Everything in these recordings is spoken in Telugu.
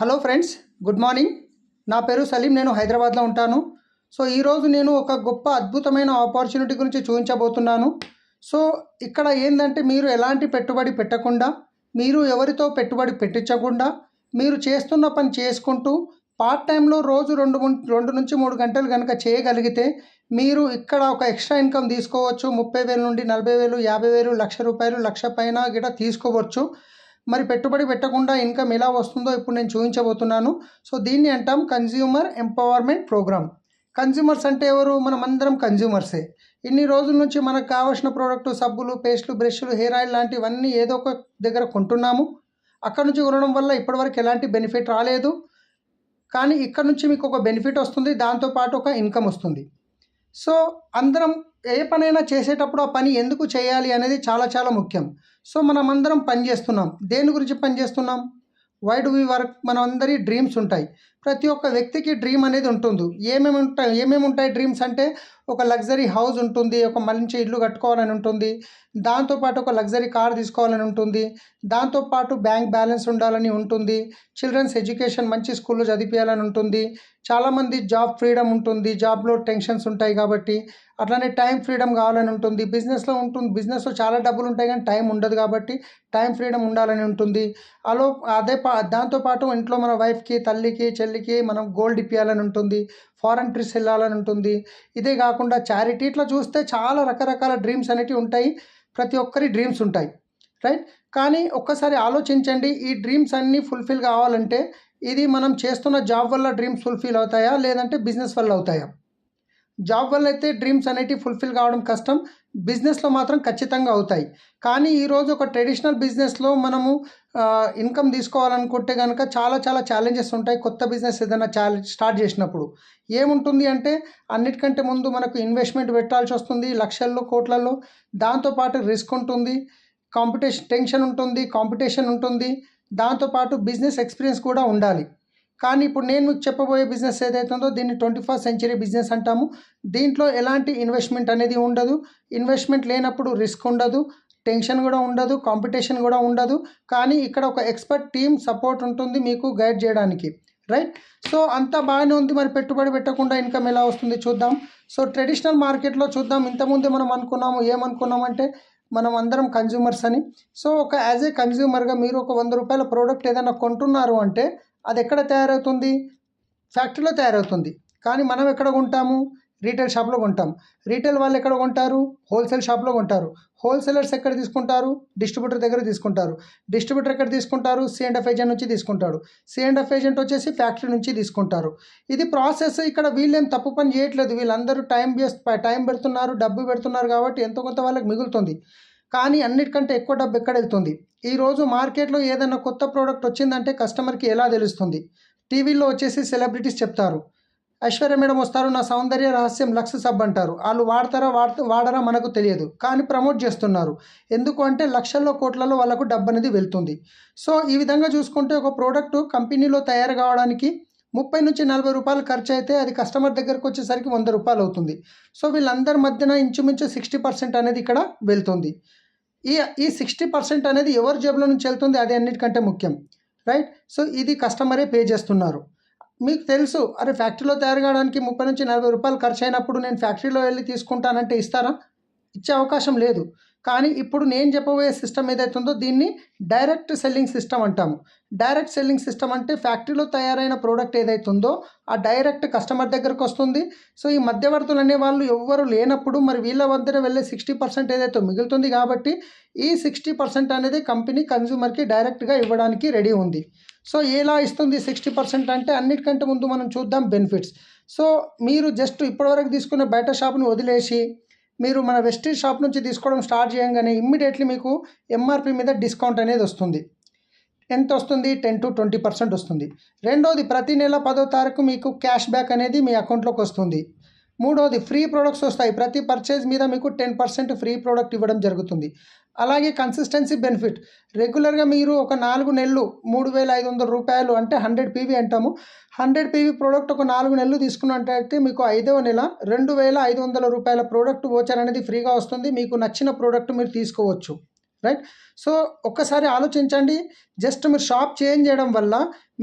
Hello friends good morning. నా పేరు సలీం నేను హైదరాబాద్లో ఉంటాను. సో ఈరోజు నేను ఒక గొప్ప అద్భుతమైన ఆపర్చునిటీ గురించి చూపించబోతున్నాను. సో ఇక్కడ ఏంటంటే మీరు ఎలాంటి పెట్టుబడి పెట్టకుండా మీరు ఎవరితో పెట్టుబడి పెట్టించకుండా మీరు చేస్తున్న పని చేసుకుంటూ పార్ట్ టైంలో రోజు రెండు ముం- రెండు నుంచి మూడు గంటలు కనుక చేయగలిగితే మీరు ఇక్కడ ఒక ఎక్స్ట్రా ఇన్కమ్ తీసుకోవచ్చు. ముప్పై వేల నుండి నలభై వేలు యాభై వేలు లక్ష రూపాయలు లక్ష పైన గిట తీసుకోవచ్చు. మరి పెట్టుబడి పెట్టకుండా ఇన్కమ్ ఎలా వస్తుందో ఇప్పుడు నేను చూపించబోతున్నాను. సో దీన్ని అంటాం కన్జ్యూమర్ ఎంపవర్మెంట్ ప్రోగ్రామ్ కన్జ్యూమర్స్ అంటే ఎవరు? మనం అందరం కన్జ్యూమర్సే ఇన్ని రోజుల నుంచి మనకు కావాల్సిన ప్రోడక్ట్ సబ్బులు పేస్ట్లు బ్రష్లు హెయిర్ ఆయిల్ లాంటివన్నీ ఏదో ఒక దగ్గర కొంటున్నాము. అక్కడ నుంచి కొనడం వల్ల ఇప్పటివరకు ఎలాంటి బెనిఫిట్ రాలేదు. కానీ ఇక్కడ నుంచి మీకు ఒక బెనిఫిట్ వస్తుంది. దాంతోపాటు ఒక ఇన్కమ్ వస్తుంది. సో అందరం ఏ పనైనా చేసేటప్పుడు ఆ పని ఎందుకు చేయాలి అనేది చాలా చాలా ముఖ్యం. సో మనం అందరం పనిచేస్తున్నాం దేని గురించి పనిచేస్తున్నాం వై డు వి వర్క్ మన అందరి డ్రీమ్స్ ఉంటాయి. ప్రతి ఒక్క వ్యక్తికి డ్రీమ్ అనేది ఉంటుంది. ఏమేమి ఉంటాయి? ఏమేమి ఉంటాయి డ్రీమ్స్ అంటే ఒక లగ్జరీ హౌస్ ఉంటుంది ఒక మంచి ఇల్లు కట్టుకోవాలని ఉంటుంది దాంతోపాటు ఒక లగ్జరీ కార్ తీసుకోవాలని ఉంటుంది దాంతోపాటు బ్యాంక్ బ్యాలెన్స్ ఉండాలని ఉంటుంది చిల్డ్రన్స్ ఎడ్యుకేషన్ మంచి స్కూల్లో చదివించాలని ఉంటుంది చాలామంది జాబ్ ఫ్రీడమ్ ఉంటుంది జాబ్లో టెన్షన్స్ ఉంటాయి కాబట్టి అట్లానే టైం ఫ్రీడమ్ కావాలని ఉంటుంది బిజినెస్లో ఉంటుంది బిజినెస్లో చాలా డబ్బులు ఉంటాయి కానీ టైం ఉండదు కాబట్టి టైం ఫ్రీడమ్ ఉండాలని ఉంటుంది అలో అదే పా దాంతోపాటు ఇంట్లో మన వైఫ్కి తల్లికి చెల్లికి మనం గోల్డ్ ఇప్పించాలని ఉంటుంది ఫారెన్ ట్రిప్స్ వెళ్ళాలని ఉంటుంది. ఇదే కాకుండా చారిటీ ఇట్లా చూస్తే చాలా రకరకాల డ్రీమ్స్ అనేటివి ఉంటాయి. ప్రతి ఒక్కరి డ్రీమ్స్ ఉంటాయి. రైట్? కానీ ఒక్కసారి ఆలోచించండి ఈ డ్రీమ్స్ అన్నీ ఫుల్ఫిల్ కావాలంటే ఇది మనం చేస్తున్న జాబ్ వల్ల డ్రీమ్స్ ఫుల్ఫిల్ అవుతాయా? లేదంటే బిజినెస్ వల్ల అవుతాయా? జాబ్ వల్ల అయితే డ్రీమ్స్ అనేటివి ఫుల్ఫిల్ కావడం కష్టం. బిజినెస్లో మాత్రం ఖచ్చితంగా అవుతాయి. కానీ ఈరోజు ఒక ట్రెడిషనల్ బిజినెస్లో మనము ఇన్కమ్ తీసుకోవాలనుకుంటే కనుక చాలా చాలా ఛాలెంజెస్ ఉంటాయి. కొత్త బిజినెస్ ఏదైనా ఛాలెంజ్ స్టార్ట్ చేసినప్పుడు. ఏముంటుంది అంటే అన్నిటికంటే ముందు మనకు ఇన్వెస్ట్మెంట్ పెట్టాల్సి వస్తుంది లక్షల్లో కోట్లలో దాంతోపాటు రిస్క్ ఉంటుంది కాంపిటీషన్ టెన్షన్ ఉంటుంది కాంపిటీషన్ ఉంటుంది. దాంతోపాటు బిజినెస్ ఎక్స్పీరియన్స్ కూడా ఉండాలి. కానీ ఇప్పుడు నేను మీకు చెప్పబోయే బిజినెస్ ఏదైతుందో దీన్ని ట్వంటీ ఫస్ట్ సెంచరీ బిజినెస్ అంటాము. దీంట్లో ఎలాంటి ఇన్వెస్ట్మెంట్ అనేది ఉండదు. ఇన్వెస్ట్మెంట్ లేనప్పుడు రిస్క్ ఉండదు. టెన్షన్ కూడా ఉండదు. కాంపిటీషన్ కూడా ఉండదు. కానీ ఇక్కడ ఒక ఎక్స్పర్ట్ టీమ్ సపోర్ట్ ఉంటుంది మీకు గైడ్ చేయడానికి. రైట్ సో అంతా బాగానే ఉంది. మరి పెట్టుబడి పెట్టకుండా ఇన్కమ్ ఎలా వస్తుంది చూద్దాం. సో ట్రెడిషనల్ మార్కెట్లో చూద్దాం. ఇంతకుముందే మనం అనుకున్నాము ఏమనుకున్నామంటే మనం అందరం కన్జ్యూమర్స్ అని. సో ఒక యాజ్ ఏ కన్జ్యూమర్గా మీరు ఒక వంద రూపాయల ప్రోడక్ట్ ఏదైనా కొంటున్నారు అంటే అది ఎక్కడ తయారవుతుంది? ఫ్యాక్టరీలో తయారవుతుంది. కానీ మనం ఎక్కడ కొంటాము? రీటైల్ షాప్లో కొంటాం. రీటైల్ వాళ్ళు ఎక్కడ కొంటారు? హోల్సేల్ షాప్లో కొంటారు. హోల్సేలర్స్ ఎక్కడ తీసుకుంటారు? డిస్ట్రిబ్యూటర్ దగ్గర తీసుకుంటారు. డిస్ట్రిబ్యూటర్ ఎక్కడ తీసుకుంటారు? సిఎండ్ఎఫ్ ఏజెంట్ నుంచి తీసుకుంటాడు సిఎండ్ఎఫ్ ఏజెంట్ వచ్చేసి ఫ్యాక్టరీ నుంచి తీసుకుంటారు. ఇది ప్రాసెస్ ఇక్కడ వీళ్ళేం తప్పు పని చేయట్లేదు. వీళ్ళందరూ టైం వేస్ట్ టైం పెడుతున్నారు డబ్బు పెడుతున్నారు కాబట్టి ఎంతో కొంత వాళ్ళకి మిగులుతుంది. కానీ అన్నిటికంటే ఎక్కువ డబ్బు ఎక్కడ వెళ్తుంది ఈరోజు మార్కెట్లో ఏదైనా కొత్త ప్రోడక్ట్ వచ్చిందంటే కస్టమర్కి ఎలా తెలుస్తుంది? టీవీలో వచ్చేసి సెలబ్రిటీస్ చెప్తారు. ఐశ్వర్య మేడం వస్తారు నా సౌందర్య రహస్యం లక్స్ సబ్ అంటారు. వాళ్ళు వాడతారా వాడత వాడరా మనకు తెలియదు కానీ ప్రమోట్ చేస్తున్నారు. ఎందుకు అంటే లక్షల్లో కోట్లలో వాళ్ళకు డబ్బు అనేది వెళ్తుంది. సో ఈ విధంగా చూసుకుంటే ఒక ప్రోడక్ట్ కంపెనీలో తయారు కావడానికి ముప్పై నుంచి నలభై రూపాయలు ఖర్చు అయితే అది కస్టమర్ దగ్గరకు వచ్చేసరికి వంద రూపాయలు అవుతుంది. సో వీళ్ళందరి మధ్యన ఇంచుమించు సిక్స్టీ పర్సెంట్ అనేది ఇక్కడ వెళ్తుంది. ఈ ఈ సిక్స్టీ పర్సెంట్ అనేది ఎవరి జేబులో నుంచి వెళ్తుంది? అది అన్నిటికంటే ముఖ్యం. రైట్? సో ఇది కస్టమరే పే చేస్తున్నారు. మీకు తెలుసు అరే ఫ్యాక్టరీలో తయారు కావడానికి ముప్పై నుంచి నలభై రూపాయలు ఖర్చు అయినప్పుడు నేను ఫ్యాక్టరీలో వెళ్ళి తీసుకుంటానంటే ఇస్తారా? ఇచ్చే అవకాశం లేదు. కానీ ఇప్పుడు నేను చెప్పబోయే సిస్టమ్ ఏదైతుందో దీన్ని డైరెక్ట్ సెల్లింగ్ సిస్టమ్ అంటాము. డైరెక్ట్ సెల్లింగ్ సిస్టమ్ అంటే ఫ్యాక్టరీలో తయారైన ప్రోడక్ట్ ఏదైతుందో ఆ డైరెక్ట్ కస్టమర్ దగ్గరకు వస్తుంది. సో ఈ మధ్యవర్తులు అనే వాళ్ళు ఎవ్వరు లేనప్పుడు మరి వీళ్ళ వద్దన వెళ్ళే సిక్స్టీ పర్సెంట్ ఏదైతే మిగులుతుంది కాబట్టి ఈ సిక్స్టీ పర్సెంట్ అనేది కంపెనీ కన్జ్యూమర్కి డైరెక్ట్గా ఇవ్వడానికి రెడీ ఉంది. సో ఎలా ఇస్తుంది సిక్స్టీ పర్సెంట్ అంటే అన్నిటికంటే ముందు మనం చూద్దాం బెనిఫిట్స్. సో మీరు జస్ట్ ఇప్పటివరకు తీసుకున్న బయట షాప్ని వదిలేసి మీరు మన వెస్టీ షాప్ నుంచి తీసుకోవడం స్టార్ట్ చేయగానే ఇమ్మీడియట్లీ మీకు ఎంఆర్పి మీద డిస్కౌంట్ అనేది వస్తుంది. ఎంత వస్తుంది? టెన్ టు ట్వంటీ పర్సెంట్ వస్తుంది. రెండోది ప్రతి నెల పదో తారీఖు మీకు క్యాష్ బ్యాక్ అనేది మీ అకౌంట్లోకి వస్తుంది. మూడోది ఫ్రీ ప్రొడక్ట్స్ వస్తాయి. ప్రతి పర్చేజ్ మీద మీకు టెన్ పర్సెంట్ ఫ్రీ ప్రోడక్ట్ ఇవ్వడం జరుగుతుంది. అలాగే కన్సిస్టెన్సీ బెనిఫిట్ రెగ్యులర్గా మీరు ఒక నాలుగు నెలలు మూడు వేల ఐదు వందల రూపాయలు అంటే హండ్రెడ్ పీవీ అంటాము. హండ్రెడ్ పీవీ ప్రోడక్ట్ ఒక నాలుగు నెలలు తీసుకున్నట్టయితే మీకు ఐదవ నెల రెండు వేల ఐదు వందల రూపాయల ప్రోడక్ట్ ఓచర్ అనేది ఫ్రీగా వస్తుంది. మీకు నచ్చిన ప్రోడక్ట్ మీరు తీసుకోవచ్చు. రైట్ సో ఒక్కసారి ఆలోచించండి. జస్ట్ మీరు షాప్ చేంజ్ చేయడం వల్ల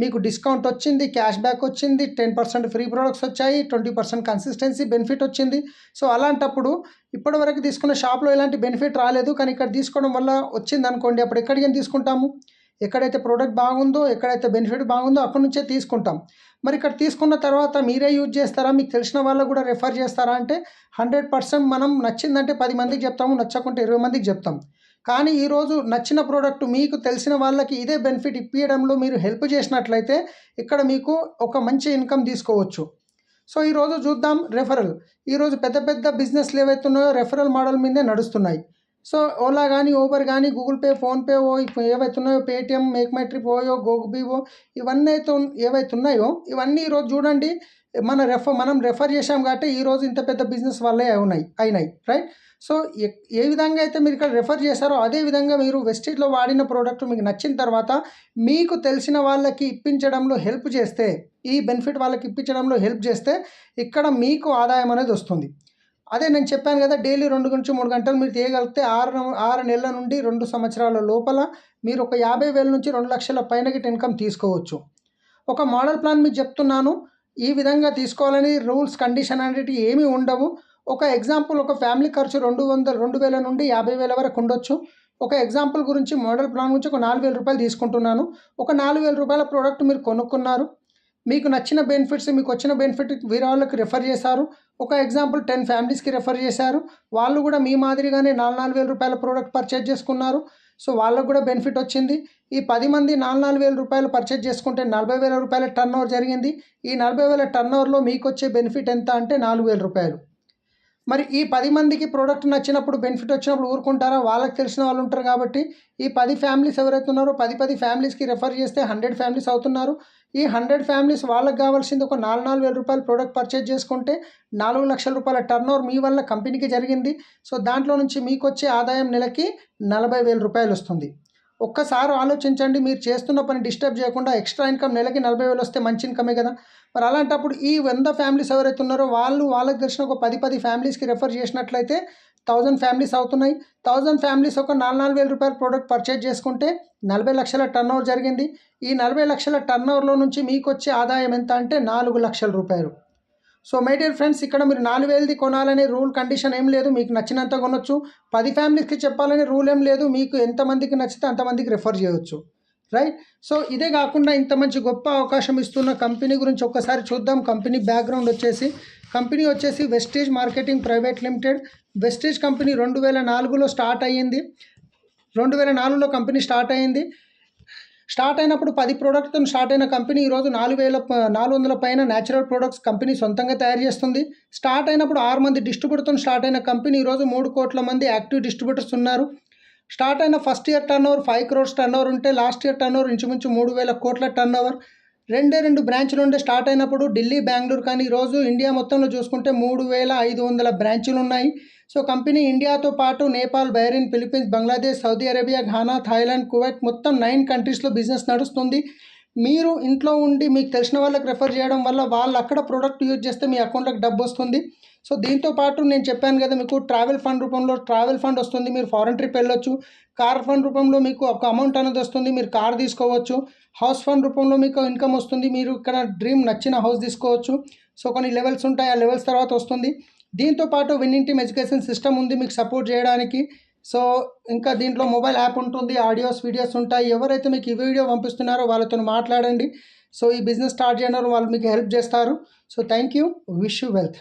మీకు డిస్కౌంట్ వచ్చింది క్యాష్ బ్యాక్ వచ్చింది టెన్ పర్సెంట్ ఫ్రీ ప్రొడక్ట్స్ వచ్చాయి ట్వంటీ పర్సెంట్ కన్సిస్టెన్సీ బెనిఫిట్ వచ్చింది. సో అలాంటప్పుడు ఇప్పటివరకు తీసుకున్న షాప్లో ఎలాంటి బెనిఫిట్ రాలేదు. కానీ ఇక్కడ తీసుకోవడం వల్ల వచ్చింది అనుకోండి అప్పుడు ఎక్కడికి తీసుకుంటాము? ఎక్కడైతే ప్రోడక్ట్ బాగుందో ఎక్కడైతే బెనిఫిట్ బాగుందో అక్కడి నుంచే తీసుకుంటాం. మరి ఇక్కడ తీసుకున్న తర్వాత మీరే యూజ్ చేస్తారా? మీకు తెలిసిన వాళ్ళకు కూడా రెఫర్ చేస్తారా అంటే హండ్రెడ్ పర్సెంట్ మనం నచ్చిందంటే పది మందికి చెప్తాము నచ్చకుంటే ఇరవై మందికి చెప్తాం. కానీ ఈరోజు నచ్చిన ప్రోడక్ట్ మీకు తెలిసిన వాళ్ళకి ఇదే బెనిఫిట్ ఇప్పించడంలో మీరు హెల్ప్ చేసినట్లయితే ఇక్కడ మీకు ఒక మంచి ఇన్కమ్ తీసుకోవచ్చు. సో ఈరోజు చూద్దాం రెఫరల్ ఈరోజు పెద్ద పెద్ద బిజినెస్లు ఏవైతే ఉన్నాయో రెఫరల్ మోడల్ మీదే నడుస్తున్నాయి. సో ఓలా కానీ ఊబర్ కానీ గూగుల్ పే ఫోన్పే ఓ ఇప్పుడు ఏవైతే ఉన్నాయో Paytm make my trip OYO Goibibo ఇవన్నీ అయితే ఏవైతే ఉన్నాయో ఇవన్నీ ఈరోజు చూడండి. మన రెఫర్ మనం రెఫర్ చేసాం కాబట్టి ఈరోజు ఇంత పెద్ద బిజినెస్ వల్లే ఉన్నాయి అయినాయి రైట్ సో ఏ- విధంగా అయితే మీరు ఇక్కడ రెఫర్ చేశారో అదే విధంగా మీరు వెస్టీజ్లో వాడిన ప్రోడక్ట్ మీకు నచ్చిన తర్వాత మీకు తెలిసిన వాళ్ళకి ఇప్పించడంలో హెల్ప్ చేస్తే ఈ బెనిఫిట్ వాళ్ళకి ఇప్పించడంలో హెల్ప్ చేస్తే ఇక్కడ మీకు ఆదాయం అనేది వస్తుంది. అదే నేను చెప్పాను కదా డైలీ రెండు నుంచి మూడు గంటలు మీరు తీయగలిగితే ఆరు ఆరు నెలల నుండి రెండు సంవత్సరాల లోపల మీరు ఒక యాభై వేల నుంచి రెండు లక్షల పైన గిట్ ఇన్కమ్ తీసుకోవచ్చు. ఒక మోడల్ ప్లాన్ మీకు చెప్తున్నాను. ఈ విధంగా తీసుకోవాలని రూల్స్ కండిషన్ అనేటివి ఏమీ ఉండవు. ఒక ఎగ్జాంపుల్ ఒక ఫ్యామిలీ ఖర్చు రెండు వందల రెండు వేల నుండి యాభై వేల వరకు ఉండొచ్చు. ఒక ఎగ్జాంపుల్ గురించి మోడల్ ప్లాన్ గురించి ఒక నాలుగు వేల రూపాయలు తీసుకుంటున్నాను. ఒక నాలుగు వేల రూపాయల ప్రోడక్ట్ మీరు కొనుక్కున్నారు. మీకు నచ్చిన బెనిఫిట్స్ మీకు వచ్చిన బెనిఫిట్ వేరే వాళ్ళకి రెఫర్ చేశారు. ఒక ఎగ్జాంపుల్ టెన్ ఫ్యామిలీస్కి రెఫర్ చేశారు. వాళ్ళు కూడా మీ మాదిరిగానే నాలుగు నాలుగు వేల రూపాయల ప్రోడక్ట్ పర్చేజ్ చేసుకున్నారు. సో వాళ్ళకు కూడా బెనిఫిట్ వచ్చింది. ఈ పది మంది నాలుగు నాలుగు వేల రూపాయలు పర్చేజ్ చేసుకుంటే నలభై వేల రూపాయల టర్న్ ఓవర్ జరిగింది. ఈ నలభై వేల టర్న్ ఓవర్లో మీకు వచ్చే బెనిఫిట్ ఎంత అంటే నాలుగు వేల రూపాయలు. మరి ఈ పది మందికి ప్రోడక్ట్ నచ్చినప్పుడు బెనిఫిట్ వచ్చినప్పుడు ఊరుకుంటారా? వాళ్ళకి తెలిసిన వాళ్ళు ఉంటారు కాబట్టి ఈ పది ఫ్యామిలీస్ ఎవరైతే ఉన్నారో పది పది ఫ్యామిలీస్కి రెఫర్ చేస్తే హండ్రెడ్ ఫ్యామిలీస్ అవుతున్నారు. ఈ హండ్రెడ్ ఫ్యామిలీస్ వాళ్ళకి కావాల్సింది ఒక నాలుగు నాలుగు వేల రూపాయలు ప్రోడక్ట్ పర్చేజ్ చేసుకుంటే నాలుగు లక్షల రూపాయల టర్న్ ఓవర్ మీ వల్ల కంపెనీకి జరిగింది. సో దాంట్లో నుంచి మీకు వచ్చే ఆదాయం నెలకి నలభై వేల రూపాయలు వస్తుంది. ఒక్కసారి ఆలోచించండి మీరు చేస్తున్న పని డిస్టర్బ్ చేయకుండా ఎక్స్ట్రా ఇన్కమ్ నెలకి నలభై వేలు వస్తే మంచి ఇన్కమే కదా. మరి అలాంటప్పుడు ఈ వంద ఫ్యామిలీస్ ఎవరైతే ఉన్నారో వాళ్ళు వాళ్ళకి తెలిసిన ఒక పది పది ఫ్యామిలీస్కి రెఫర్ చేసినట్లయితే థౌజండ్ ఫ్యామిలీస్ అవుతున్నాయి. థౌజండ్ ఫ్యామిలీస్ ఒక నాలుగు నాలుగు వేల రూపాయల ప్రోడక్ట్ పర్చేజ్ చేసుకుంటే నలభై లక్షల టర్న్ ఓవర్ జరిగింది. ఈ నలభై లక్షల టర్న్ ఓవర్లో నుంచి మీకు వచ్చే ఆదాయం ఎంత అంటే నాలుగు లక్షల రూపాయలు. సో మై డియర్ ఫ్రెండ్స్ ఇక్కడ మీరు నాలుగు వేలది కొనాలనే రూల్ కండిషన్ ఏం లేదు. మీకు నచ్చినంత కొనొచ్చు. పది ఫ్యామిలీస్కి చెప్పాలనే రూల్ ఏం లేదు. మీకు ఎంతమందికి నచ్చితే అంతమందికి రెఫర్ చేయవచ్చు రైట్ సో ఇదే కాకుండా ఇంత మంచి గొప్ప అవకాశం ఇస్తున్న కంపెనీ గురించి ఒక్కసారి చూద్దాం. కంపెనీ బ్యాక్గ్రౌండ్ వచ్చేసి కంపెనీ వచ్చేసి Vestige marketing private limited Vestige company రెండు వేల నాలుగులో స్టార్ట్ అయ్యింది. రెండు వేల నాలుగులో కంపెనీ స్టార్ట్ అయ్యింది. స్టార్ట్ అయినప్పుడు పది ప్రోడక్ట్తో స్టార్ట్ అయిన కంపెనీ ఈరోజు నాలుగు వేల నాలుగు వందల పైన న్యాచురల్ ప్రోడక్ట్స్ కంపెనీ సొంతంగా తయారు చేస్తుంది. స్టార్ట్ అయినప్పుడు ఆరు మంది డిస్ట్రిబ్యూటర్తో స్టార్ట్ అయిన కంపెనీ ఈరోజు మూడు కోట్ల మంది యాక్టివ్ డిస్ట్రిబ్యూటర్స్ ఉన్నారు. స్టార్ట్ అయిన first year turnover five crores turnover ఉంటే లాస్ట్ ఇయర్ టర్న్ ఓవర్ ఇంచుమించు మూడు వేల కోట్ల టర్న్ ఓవర్ రెండే రెండు బ్రాంచ్లు ఉండే స్టార్ట్ అయినప్పుడు ఢిల్లీ బెంగళూరు కానీ ఈరోజు ఇండియా మొత్తంలో చూసుకుంటే మూడు వేల ఐదు వందల బ్రాంచులు ఉన్నాయి సో కంపెనీ ఇండియాతో పాటు Nepal Bahrain Philippines Bangladesh Saudi Arabia Ghana Thailand Kuwait మొత్తం నైన్ కంట్రీస్లో బిజినెస్ నడుస్తుంది. మీరు ఇంట్లో ఉండి మీకు తెలిసిన వాళ్ళకి రెఫర్ చేయడం వల్ల వాళ్ళు అక్కడ ప్రోడక్ట్ యూజ్ చేస్తే మీ అకౌంట్లోకి డబ్బు వస్తుంది. సో దీంతో పాటు నేను చెప్పాను కదా మీకు ట్రావెల్ ఫండ్ రూపంలో ట్రావెల్ ఫండ్ వస్తుంది. మీరు ఫారెన్ ట్రిప్ వెళ్ళొచ్చు. కార్ ఫండ్ రూపంలో మీకు ఒక అమౌంట్ అనేది వస్తుంది. మీరు కార్ తీసుకోవచ్చు. హౌస్ ఫండ్ రూపంలో మీకు ఇన్కమ్ వస్తుంది. మీరు ఇక్కడ డ్రీమ్ నచ్చిన హౌస్ తీసుకోవచ్చు. సో కొన్ని లెవెల్స్ ఉంటాయి. ఆ లెవెల్స్ తర్వాత వస్తుంది. దీంతో పాటు విన్నింగ్ టీమ్ ఎడ్యుకేషన్ సిస్టమ్ ఉంది మీకు సపోర్ట్ చేయడానికి. సో ఇంకా దీంట్లో మొబైల్ యాప్ ఉంటుంది. ఆడియోస్ వీడియోస్ ఉంటాయి. ఎవరైతే మీకు ఈ వీడియో పంపిస్తున్నారో వాళ్ళతో మాట్లాడండి. సో ఈ బిజినెస్ స్టార్ట్ చేయడం వాళ్ళు మీకు హెల్ప్ చేస్తారు. So thank you. Wish you wealth.